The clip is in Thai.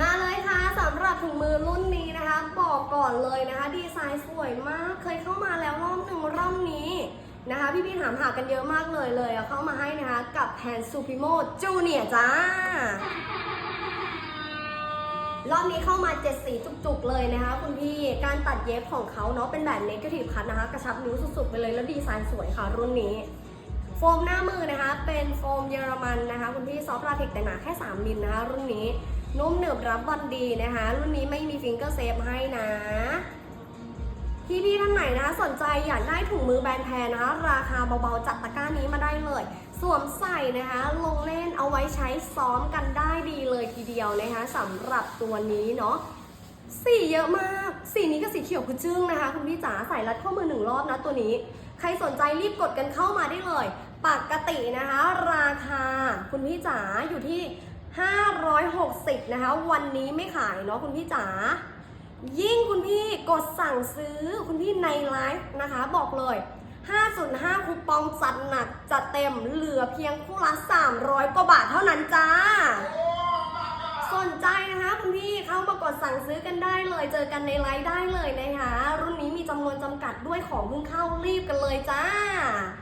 มาเลยค่ะสำหรับถุงมือรุ่นนี้นะคะ บอกก่อนเลยนะคะ ดีไซน์สวยมากเคยเข้ามาแล้วรอบหนึ่งรอบนี้นะคะ พี่ๆถามหากันเยอะมากเลยเลยเอาเข้ามาให้นะคะ กับแ a นซูพิโมจูเนียจ้ารอบนี้เข้ามาเจ็ดสีจุกๆเลยนะคะ คุณพี่การตัดเย็บของเขาเนาะเป็นแบบเนกาทีฟคัทนะคะ กระชับนิ้วสุดๆไปเลยแล้วดีไซน์สวยค่ะรุ่นนี้โฟมหน้ามือนะคะ เป็นโฟมเยอรมันนะคะ คุณพี่ซอฟต์ลาเทคแต่หนาแค่ 3 มิลนะคะ รุ่นนี้ นุ่มหนึบรับวันดีนะคะ รุ่นนี้ไม่มีฟิงเกอร์เซฟให้นะพี่พี่ท่านไหนนะคะสนใจอยากได้ถุงมือแบรนด์แพรนะคะ ราคาเบาๆจัดตะกร้านี้มาได้เลย สวมใส่นะคะ ลงเล่นเอาไว้ใช้ซ้อมกันได้ดีเลยทีเดียวนะคะสำหรับตัวนี้เนาะสีเยอะมาก สีนี้ก็สีเขียวคือจึ้งนะคะ คุณพี่จ๋าใส่รัดข้อมือหนึ่งรอบนะตัวนี้ ใครสนใจรีบกดกันเข้ามาได้เลย ปกตินะคะ ราคาคุณพี่จ๋าอยู่ที่ 560 นะคะ วันนี้ไม่ขายเนาะคุณพี่จ๋า ยิ่งคุณพี่กดสั่งซื้อคุณพี่ในไลฟ์นะคะ บอกเลย 505 คูปองจัดหนักจัดเต็มเหลือเพียงคู่ละ 300 กว่าบาทเท่านั้นจ้า สนใจนะคะคุณพี่เข้ามากดสั่งซื้อกันได้เลย เจอกันในไลฟ์ได้เลยนะคะ รุ่นนี้มีจำนวนจำกัดด้วยของเพิ่งเข้ารีบกันเลยจ้า